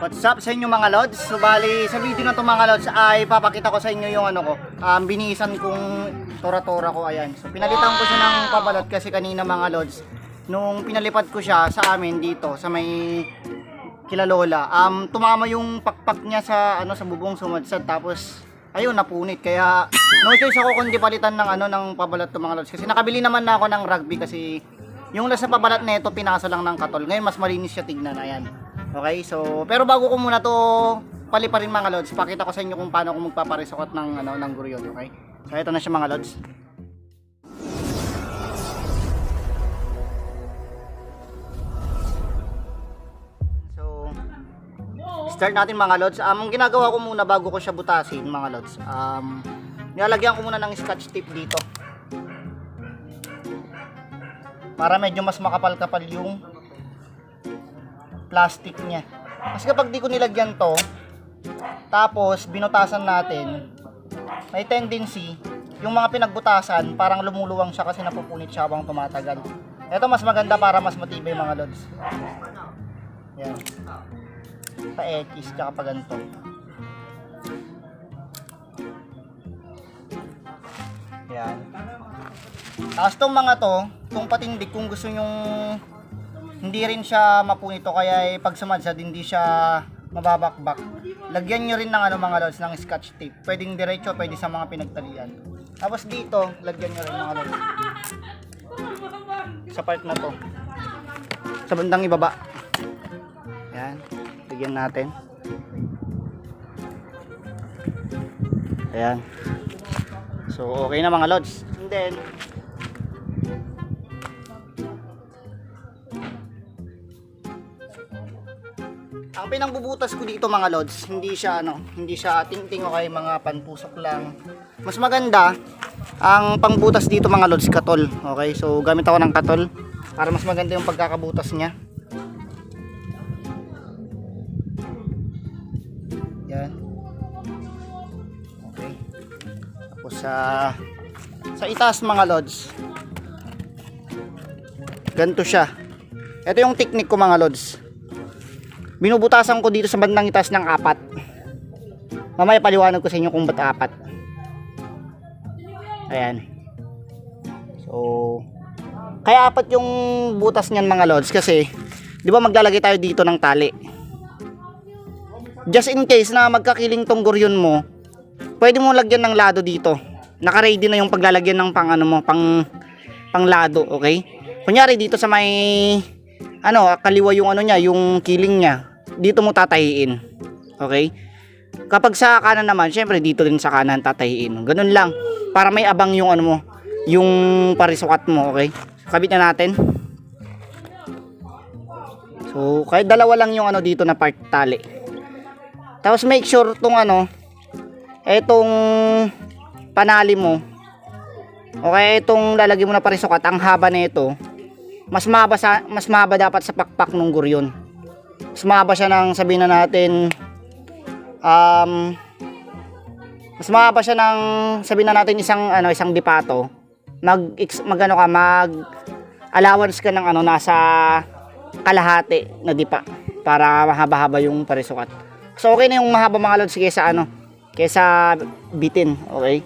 What's up sa inyo mga lods? So bali, sa video na to mga lods ay papakita ko sa inyo yung ano ko, um, binihisan kong tora-tora ko ayan. So pinalitan ko siya ng pabalot kasi kanina mga lods, nung pinalipat ko siya sa amin dito sa may kila Lola, um, tumama yung pakpak niya sa ano sa bubong sumadsad tapos ayun napunit kaya no choice ako kundi palitan ng ano ng pabalat to mga lods kasi nakabili naman na ako ng rugby kasi yung pabalat na ito pinasa lang ng katol ngayon mas malinis siya tignan ayan okay so pero bago ko muna to paliparin mga lods pakita ko sa inyo kung paano ko magpaparisokot ng ano ng guryon okay so ito na siya mga lods So, start natin mga lods. Um, ang ginagawa ko muna bago ko siya butasin mga lods. Um, nilalagyan ko muna ng scotch tape dito. Para medyo mas makapal-kapal yung plastic niya. Kasi kapag di ko nilagyan to, tapos binutasan natin, may tendency, yung mga pinagbutasan, parang lumuluwang siya kasi napupunit siya habang tumatagal. Ito mas maganda para mas matibay mga lods. Yan. Pa X tsaka pa ganito. Yan. Tapos tong mga to, kung patindig, kung gusto nyong hindi rin siya mapunito kaya eh, pag sumadsad hindi siya mababakbak. Lagyan nyo rin ng ano mga lods ng scotch tape. Pwedeng diretso, pwede sa mga pinagtalian. Tapos dito, lagyan nyo rin mga lods. Sa part na to. Sa bandang ibaba. Yan. Bigyan natin. Ayan. So, okay na mga lods. And then, pinangbubutas ko dito mga lods, hindi siya ano, hindi siya tingting o mga panpusok lang. Mas maganda ang pangbutas dito mga lods katol. Okay? So gamit ako ng katol para mas maganda yung pagkakabutas niya. Yan. Okay. Tapos sa sa itaas mga lods. Ganto siya. Ito yung technique ko mga lods binubutasan ko dito sa bandang itaas ng apat. Mamaya paliwanag ko sa inyo kung ba't apat. Ayan. So, kaya apat yung butas niyan mga lods kasi, di ba maglalagay tayo dito ng tali. Just in case na magkakiling tong guryon mo, pwede mo lagyan ng lado dito. Naka-ready na yung paglalagyan ng pang ano mo, pang pang lado, okay? Kunyari dito sa may ano, kaliwa yung ano niya, yung kiling niya. Dito mo tatahiin. Okay? Kapag sa kanan naman, syempre dito din sa kanan tatahiin. Ganun lang para may abang yung ano mo, yung parisukat mo, okay? Kabit na natin. So, kahit dalawa lang yung ano dito na part tali. Tapos make sure tong ano, etong panali mo. Okay, itong lalagyan mo na parisukat, ang haba na ito, mas mahaba sa mas mahaba dapat sa pakpak ng guryon. Mahaba siya ng sabihin na natin um mas mahaba siya ng sabihin na natin isang ano isang dipato. Mag magano ka mag allowance ka ng ano nasa kalahati na dipa para mahaba-haba yung parisukat. So okay na yung mahaba mga lods kaysa ano kaysa bitin, okay?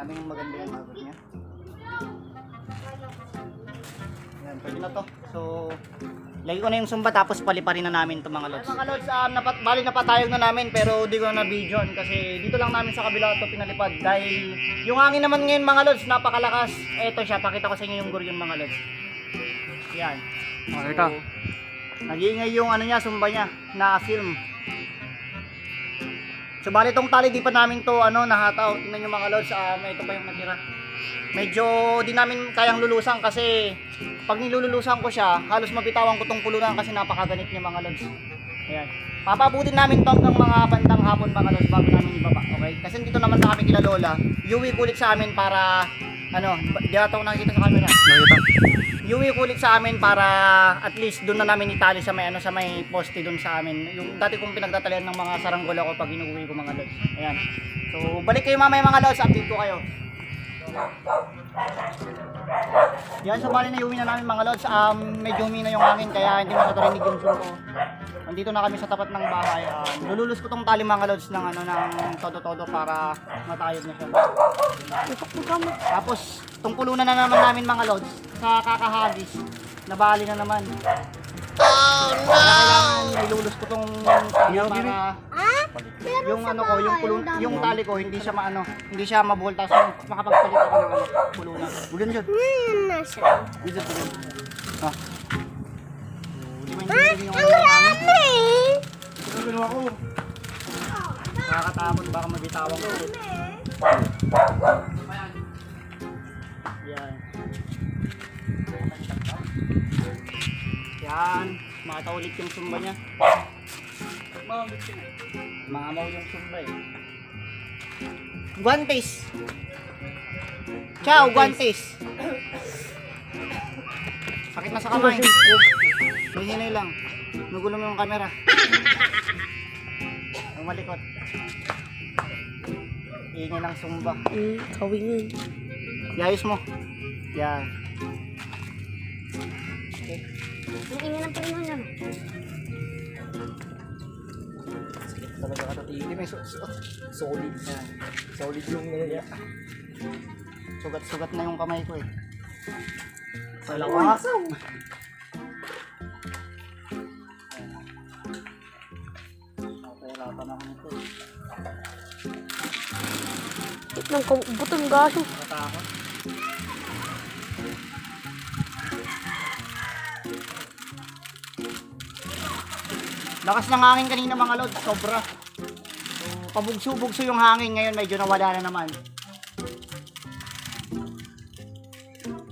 Natin yung maganda yung abot niya. Yan, pwede na to. So, lagay ko na yung sumba tapos paliparin na namin to mga lods. Mga lods, um, napat, bali napatayog na namin pero di ko na video kasi dito lang namin sa kabila to pinalipad dahil yung hangin naman ngayon mga lods napakalakas. Eto siya, pakita ko sa inyo yung guryon mga lods. Yan. Oh, ito. Nag-iingay yung ano niya, sumba niya na film. So bali tong tali di pa namin to ano nahataw. Tingnan niyo mga lods, um, ito pa yung natira. Medyo di namin kayang lulusan kasi pag nilululusan ko siya, halos mabitawan ko tong pulunan kasi napakaganit niya mga lods. Ayan. Papabutin namin to hanggang mga bandang hapon mga lods bago namin ibaba, okay? Kasi dito naman sa kami kila Lola, yuwi kulit sa amin para ano, di ata ako nakikita sa camera Nakita. Yuwi ko ulit sa amin para at least doon na namin itali sa may ano sa may poste doon sa amin. Yung dati kong pinagtatalian ng mga saranggola ko pag inuwi ko mga lods. Ayan. So balik kayo mamaya mga lods, update ko kayo. Yan, so bali na iuwi na namin mga lods. Um, medyo humina yung hangin kaya hindi makatarinig yung suko. Nandito na kami sa tapat ng bahay. Um, lululus ko tong tali mga lods ng ano ng todo-todo para matayog na siya. Tapos, itong pulunan na naman namin mga lods sa kakahagis. Nabali na naman. Oh no! Kailangan ilulus ko tong tali para yung ano ko, yung pulun, yung tali ko hindi siya maano, hindi siya mabuhol tapos makapagpalit ako ng ano, pulunan. Bulan dyan. Dito po dyan. Ah. Di ba hindi yung Ano ginawa ko? Nakakatakot baka mabitawan ko Makita ulit yung sumba niya. Mamaw yung sumba eh. Guantes. Ciao, guantes. Sakit na sa kamay. May hinay lang. Nagulo mo yung camera. Ang malikot. Ingay ng sumba. Hmm, kawingin. Iayos mo. Yan. Okay. Ang ingin ng pariman yan. Talaga ka tatili. May so- so- solid. Yan. Solid yung nilaya. Sugat-sugat na yung kamay ko eh. Dalawa. Napahirapan ako nito. eh. Nang butong gaso. Nakatakot. Lakas ng hangin kanina mga lod, sobra. So, pabugso-bugso yung hangin ngayon, medyo nawala na naman.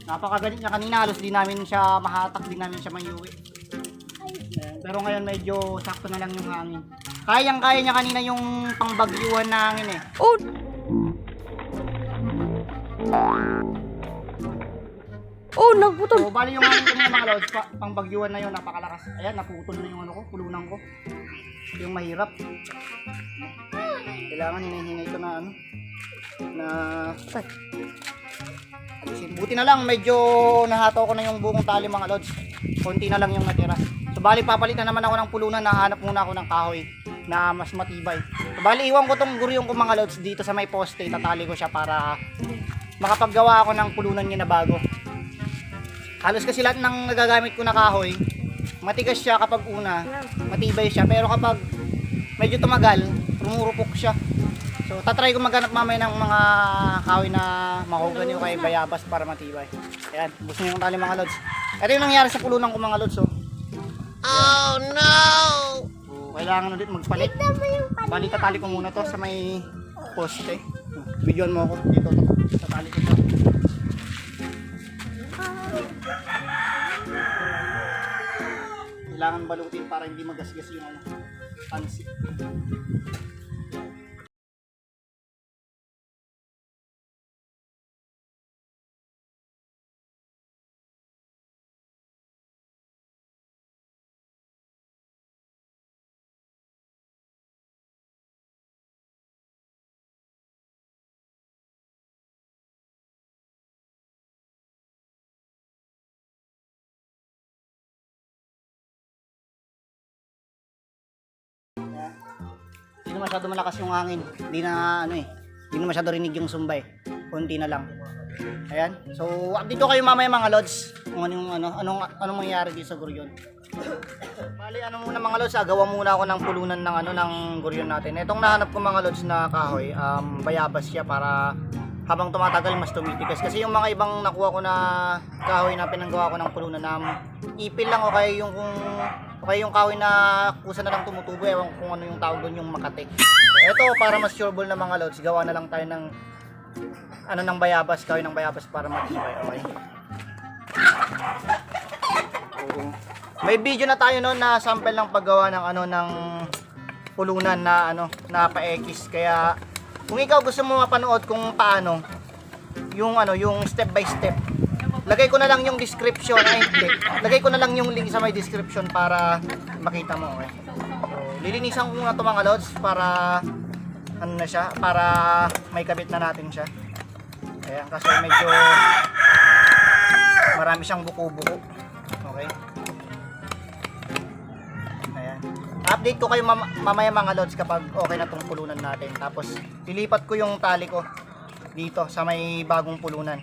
Napakaganit niya kanina, halos di namin siya mahatak, di namin siya mayuwi. Pero ngayon medyo sakto na lang yung hangin. Kayang-kaya niya kanina yung pangbagyuhan na hangin eh. Oh! Oh, nagbutong. So, bali yung hangin kanina mga lods, pa, pang bagyuhan na yun, napakalakas. Ayan, naputol na yung ano ko, pulunan ko. Yung mahirap. Kailangan hinahinay ito na ano, na alisin. Buti na lang, medyo nahataw ko na yung buong tali mga lods. Konti na lang yung natira. So, bali papalitan naman ako ng pulunan, nahanap muna ako ng kahoy na mas matibay. So, bali iwan ko tong guryong ko mga lods dito sa may poste, tatali ko siya para makapaggawa ako ng pulunan niya na bago. Halos kasi lahat ng nagagamit ko na kahoy, matigas siya kapag una, matibay siya. Pero kapag medyo tumagal, rumurupok siya. So, tatry ko maghanap mamaya ng mga kahoy na mahogany o kay bayabas para matibay. Ayan, gusto niyo yung tali mga lods. Ito yung nangyari sa pulunan ko mga lods, oh. Oh no! So, kailangan ulit magpalit. Balik tatali ko muna to sa may poste. Videoan mo ako dito to, sa tali ko to. Balutin para hindi magasgas yung ano, pansit. Hindi masyado malakas yung hangin. Hindi na ano eh. Hindi na masyado rinig yung sumba eh. Kunti na lang. Ayan. So, update ko kayo mamaya mga lods. Kung anong, ano, anong, anong mangyayari dito sa Guryon. Bali, ano muna mga lods, agawa muna ako ng pulunan ng ano ng Guryon natin. Itong nahanap ko mga lods na kahoy, um, bayabas siya para habang tumatagal mas tumitigas. Kasi yung mga ibang nakuha ko na kahoy na pinanggawa ko ng pulunan na um, ipil lang o kaya yung kung o kaya yung kahoy na kusa na lang tumutubo, ewan kung ano yung tawag doon yung makate. So, ito para mas sureable na mga lods, gawa na lang tayo ng ano ng bayabas, kahoy ng bayabas para matibay. Okay. May video na tayo noon na sample ng paggawa ng ano ng pulunan na ano na pa-X kaya kung ikaw gusto mo mapanood kung paano yung ano yung step by step lagay ko na lang yung description ay hindi lagay ko na lang yung link sa may description para makita mo okay so, lilinisan ko na to mga lods para ano na siya para may kabit na natin siya Ayan, kasi medyo marami siyang buko-buko okay Ayan. Update ko kayo mam- mamaya mga lods kapag okay na tong pulunan natin. Tapos lilipat ko yung tali ko dito sa may bagong pulunan.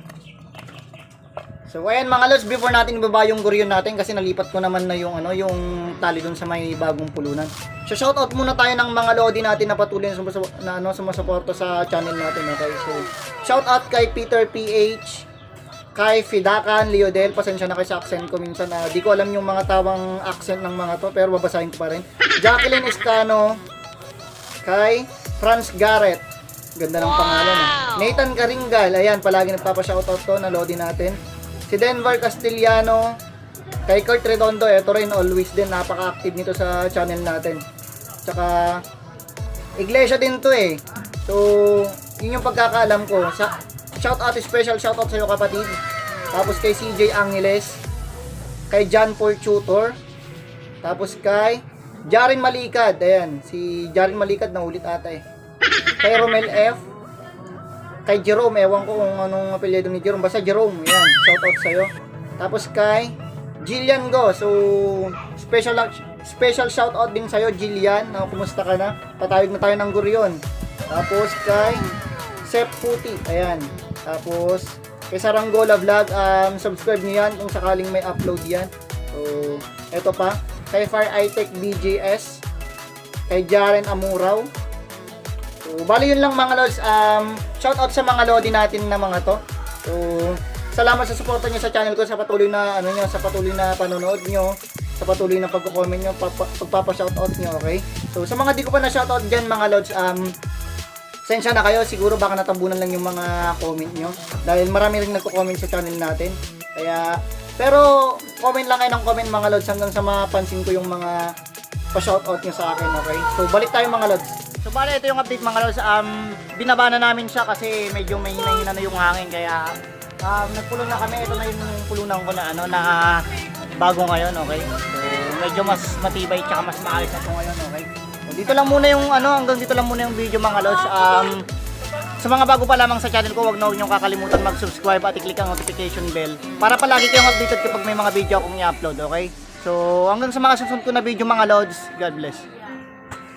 So ayan mga lods, before natin ibaba yung guryon natin kasi nalipat ko naman na yung ano, yung tali dun sa may bagong pulunan. So shoutout muna tayo ng mga lodi natin na patuloy na, sumusu- na ano, sumusuporta sa channel natin. Okay? So shoutout kay Peter PH, kay Fidakan, Leodel, pasensya na kay sa accent ko minsan na di ko alam yung mga tawang accent ng mga to pero babasahin ko pa rin. Jacqueline Escano, kay Franz Garrett, ganda ng pangalan eh. Nathan Karingal, ayan, palagi nagpapa-shoutout to na lodi natin. Si Denver Castellano, kay Kurt Redondo, eto rin always din, napaka-active nito sa channel natin. Tsaka, iglesia din to eh. So, yun yung pagkakaalam ko. Sa, shout out, special shout out sa iyo kapatid. Tapos kay CJ Angeles, kay John Paul Tutor, tapos kay Jarin Malikad, ayan, si Jarin Malikad na ulit ata eh. Kay Romel F, kay Jerome, ewan ko kung anong apelyido ni Jerome, basta Jerome, ayan, shout out sa iyo. Tapos kay Jillian Go, so special special shout out din sa iyo Jillian, na kumusta ka na? Patayog na tayo ng guryon. Tapos kay Sep Puti, ayan. Tapos, kay Saranggola Vlog, um, subscribe niyo yan kung sakaling may upload yan. So, eto pa. Kay Fire iTech BGS, kay Jaren Amuraw. Bali yun lang mga lods. Um, shout out sa mga lodi natin na mga to. So, salamat sa suporta niyo sa channel ko sa patuloy na ano niyo, sa patuloy na panonood niyo, sa patuloy na pagko-comment niyo, papa, pagpapa-shoutout niyo, okay? So, sa mga di ko pa na shoutout diyan mga lods, um, Sensya na kayo, siguro baka natambunan lang yung mga comment nyo. Dahil marami rin nagko-comment sa channel natin. Kaya, pero comment lang kayo ng comment mga lods hanggang sa mapansin ko yung mga pa-shoutout nyo sa akin, okay? So, balik tayo mga lods. So, bali, ito yung update mga lods. Um, binaba na namin siya kasi medyo may hinahina na yung hangin. Kaya, um, nagpulong na kami. Ito na yung pulunan ko na, ano, na bago ngayon, okay? So, medyo mas matibay tsaka mas maayos na ngayon, okay? So, dito lang muna yung ano, hanggang dito lang muna yung video mga lods. Um, sa mga bago pa lamang sa channel ko, huwag na huwag kakalimutan mag-subscribe at i-click ang notification bell para palagi kayong updated kapag may mga video akong i-upload, okay? So, hanggang sa mga susunod ko na video mga lods, God bless.